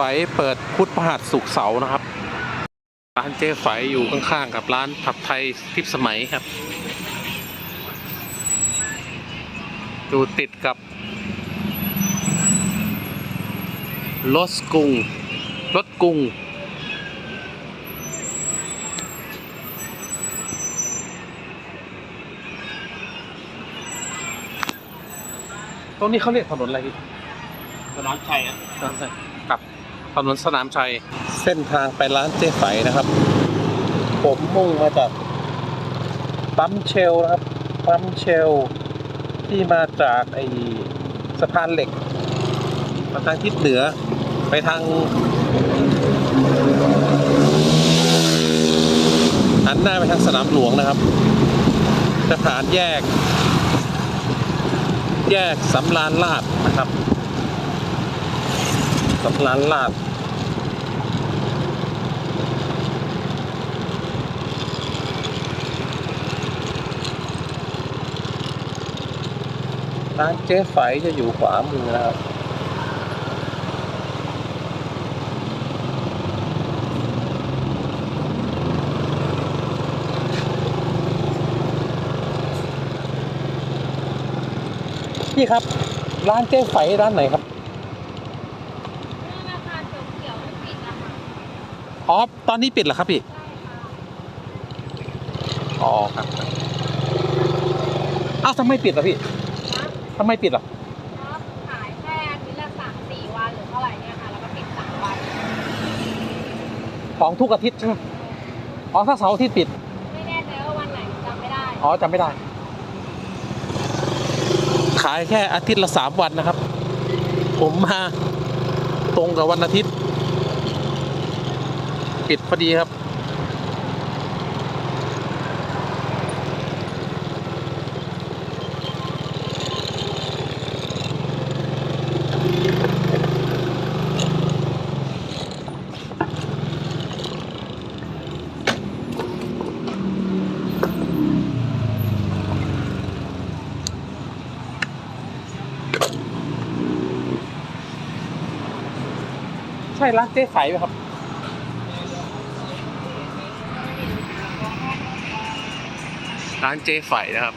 ไฝเปิดพุธพฤหัสศุกร์เสาร์นะครับ ร้านเจ๊ไฝอยู่ข้างๆกับร้านผัดไทยทิพย์สมัยครับ อยู่ติดกับรถกรุงรถกรุงตรงนี้เขาเรียกถนนอะไรพี่สนามชัยครับกับ ถนนสนามชัย เส้นทางไปร้านเจ๊ไฝนะครับ ผมมุ่งมาจากปั๊มเชลนะครับปั๊มเชลที่มาจากไอสะพานเหล็กมาทางทิศเหนือไปทางหันหน้าไปทางสนามหลวงนะครับจะผ่านแยก แยกสำรานลาดนะครับ สำรานลาดร้านเจ๊ไฝจะอยู่ขวามือนะครับพี่ครับ ร้านเจ๊ไฝร้านไหนครับ ธนาคารเขียวๆปิดนะคะ อ๋อตอนนี้ปิดเหรอครับพี่ใช่ค่ะอ๋อครับเอ้าวทำไมปิดล่ะพี่นะทำไมปิดล่ะรับขายแค่อาทิตย์ละสามสี่วันหรือเท่าไหร่เนี่ยค่ะแล้วก็ปิดสามวันของทุกอาทิตย์ใช่ไหมอ๋อถ้าเสาร์อาทิตย์ปิด ไม่แน่ใจว่าวันไหนจำไม่ได้อ๋อจำไม่ได้ ขายแค่อาทิตย์ละสามวันนะครับ ผมมาตรงกับวันอาทิตย์ ปิดพอดีครับ ใช่ร้านเจ๊ไฝไหมครับ ร้านเจ๊ไฝนะครับ